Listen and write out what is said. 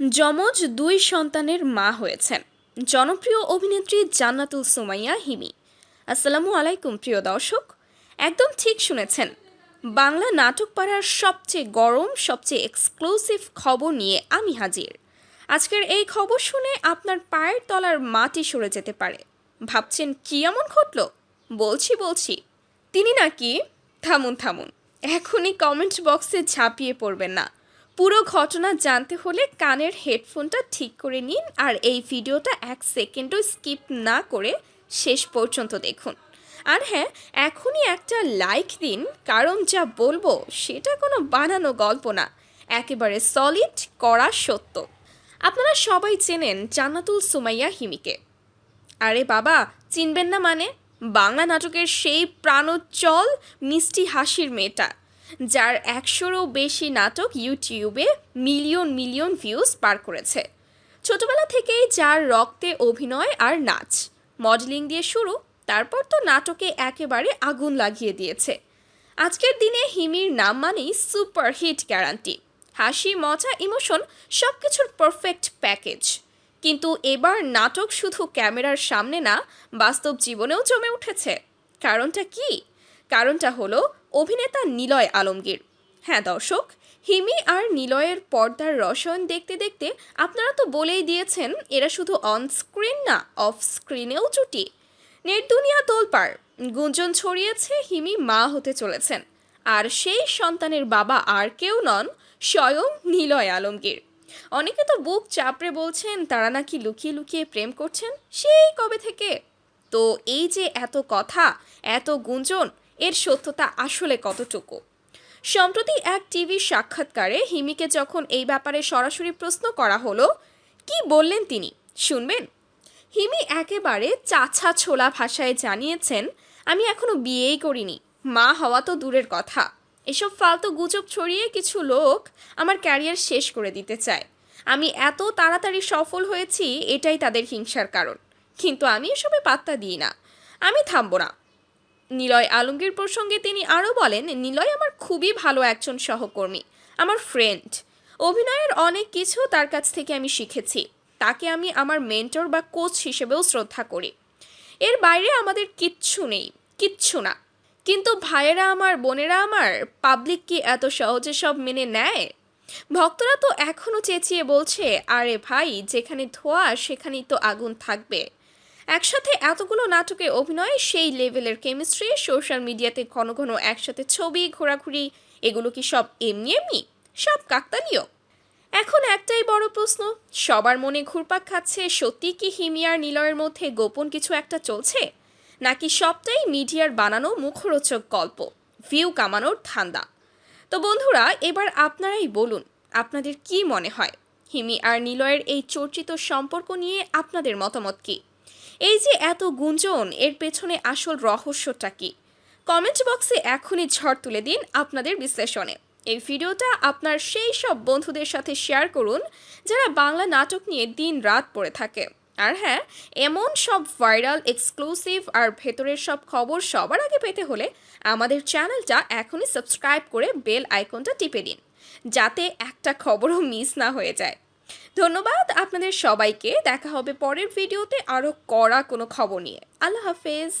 যমজ দুই সন্তানের মা হয়েছেন। জনপ্রিয় অভিনেত্রী জান্নাতুল সুমাইয়া হিমি। আসসালামু আলাইকুম, প্রিয় দর্শক। একদম ঠিক শুনেছেন, বাংলা নাটক পাড়ার সবচেয়ে গরম, সবচেয়ে এক্সক্লুসিভ খবর নিয়ে আমি হাজির। আজকের এই খবর শুনে আপনার পায়ের তলার মাটি সরে যেতে পারে। ভাবছেন কি এমন ঘটল? বলছি বলছি। তিনি নাকি, থামুন থামুন, এখনই কমেন্ট বক্সে ঝাঁপিয়ে পড়বেন না। পুরো ঘটনা জানতে হলে কানের হেডফোনটা ঠিক করে নিন আর এই ভিডিওটা এক সেকেন্ডও স্কিপ না করে শেষ পর্যন্ত দেখুন। আর হ্যাঁ এখনই একটা লাইক দিন, কারণ যা বলব সেটা কোনো বানানো গল্প না, একেবারে সলিড করা সত্য। আপনারা সবাই চেনেন জান্নাতুল সুমাইয়া হিমিকে। আরে বাবা, চিনবেন না মানে? বাংলা নাটকের সেই প্রাণোজ্জ্বল, মিষ্টি হাসির মেয়েটা। যার একশোরও বেশি নাটক ইউটিউবে মিলিয়ন মিলিয়ন ভিউজ পার করেছে। ছোটবেলা থেকেই যার রক্তে অভিনয় আর নাচ, মডেলিং দিয়ে শুরু, তারপর তো নাটকে একেবারে আগুন লাগিয়ে দিয়েছে। আজকের দিনে হিমির নাম মানেই সুপার হিট গ্যারান্টি। হাসি, মজা, ইমোশন সব কিছুর পারফেক্ট প্যাকেজ। কিন্তু এবার নাটক শুধু ক্যামেরার সামনে না, বাস্তব জীবনেও জমে উঠেছে। কারণটা কি? কারণটা হলো অভিনেতা নিলয় আলমগীর। হ্যাঁ দর্শক, হিমি আর নিলয়ের পর্দার রসায়ন দেখতে দেখতে আপনারা তো বলেই দিয়েছেন, এরা শুধু অন স্ক্রিন না অফ স্ক্রিনেও জুটি। নেট দুনিয়া তোলপার গুঞ্জন ছড়িয়েছে, হিমি মা হতে চলেছেন। আর সেই সন্তানের বাবা আর কেউ নন, স্বয়ং নিলয় আলমগীর। অনেকে তো বুক চাপড়ে বলছেন, তারা নাকি লুকিয়ে লুকিয়ে প্রেম করছেন, সেই কবে থেকে? তো এই যে এত কথা, এত গুঞ্জন এর সত্যতা আসলে কতটুকু? সম্প্রতি এক টিভি সাক্ষাৎকারে হিমিকে যখন এই ব্যাপারে সরাসরি প্রশ্ন করা হলো, কি বললেন তিনি? শুনবেন? হিমি একেবারে চাছা ছোলা ভাষায় জানিয়েছেন, আমি এখনও বিয়েই করিনি। মা হওয়া তো দূরের কথা। এসব ফালতু গুজব ছড়িয়ে কিছু লোক আমার ক্যারিয়ার শেষ করে দিতে চায়। আমি এত তাড়াতাড়ি সফল হয়েছি, এটাই তাদের হিংসার কারণ। কিন্তু আমি এসবে পাত্তা দিই না। আমি থামবো না। নিলয় আলমগীর প্রসঙ্গে তিনি আরও বলেন, নিলয় আমার খুবই ভালো একজন সহকর্মী, আমার ফ্রেন্ড অভিনয়ের অনেক কিছু তার কাছ থেকে আমি শিখেছি। তাকে আমি আমার মেন্টর বা কোচ হিসেবেও শ্রদ্ধা করি। এর বাইরে আমাদের কিচ্ছু নেই, কিচ্ছু না। কিন্তু ভাইয়েরা আমার, বোনেরা আমার পাবলিক কি এত সহজে সব মেনে নেয়? ভক্তরা তো এখনও চেঁচিয়ে বলছে, আরে ভাই, যেখানে ধোয়া, সেখানেই তো আগুন থাকবে। একসাথে এতগুলো নাটকে অভিনয় সেই লেভেলের কেমিস্ট্রি, সোশ্যাল মিডিয়াতে ঘন ঘন একসাথে ছবি, ঘোরাঘুরি, এগুলো কি সব এমনি এমনি? সব কাকতালীয়? এখন একটাই বড় প্রশ্ন, সবার মনে ঘুরপাক খাচ্ছে, সত্যি কি হিমিয়ার নিলয়ের মধ্যে গোপন কিছু একটা চলছে? নাকি সবটাই মিডিয়ার বানানো মুখরোচক গল্প, ভিউ কামানোর ধান্দা? তো বন্ধুরা, এবার আপনারাই বলুন, আপনাদের কি মনে হয়? হিমি আর নিলয়ের এই চর্চিত সম্পর্ক নিয়ে আপনাদের মতামত কী? এই যে এত গুঞ্জন, এর পেছনে আসল রহস্যটা কি? কমেন্ট বক্সে এখনই ঝড় তুলে দিন আপনাদের বিশ্লেষণে। এই ভিডিওটা আপনার সেই সব বন্ধুদের সাথে শেয়ার করুন, যারা বাংলা নাটক নিয়ে দিন রাত পড়ে থাকে। আর হ্যাঁ এমন সব ভাইরাল, এক্সক্লুসিভ আর ভেতরের সব খবর সবার আগে পেতে হলে আমাদের চ্যানেলটা এখনই সাবস্ক্রাইব করে বেল আইকনটা টিপে দিন, যাতে একটা খবরও মিস না হয়ে যায়। ধন্যবাদ আপনাদের সবাইকে। দেখা হবে পরের ভিডিওতে আরও কড়া কোনো খবর নিয়ে। আল্লাহ হাফেজ।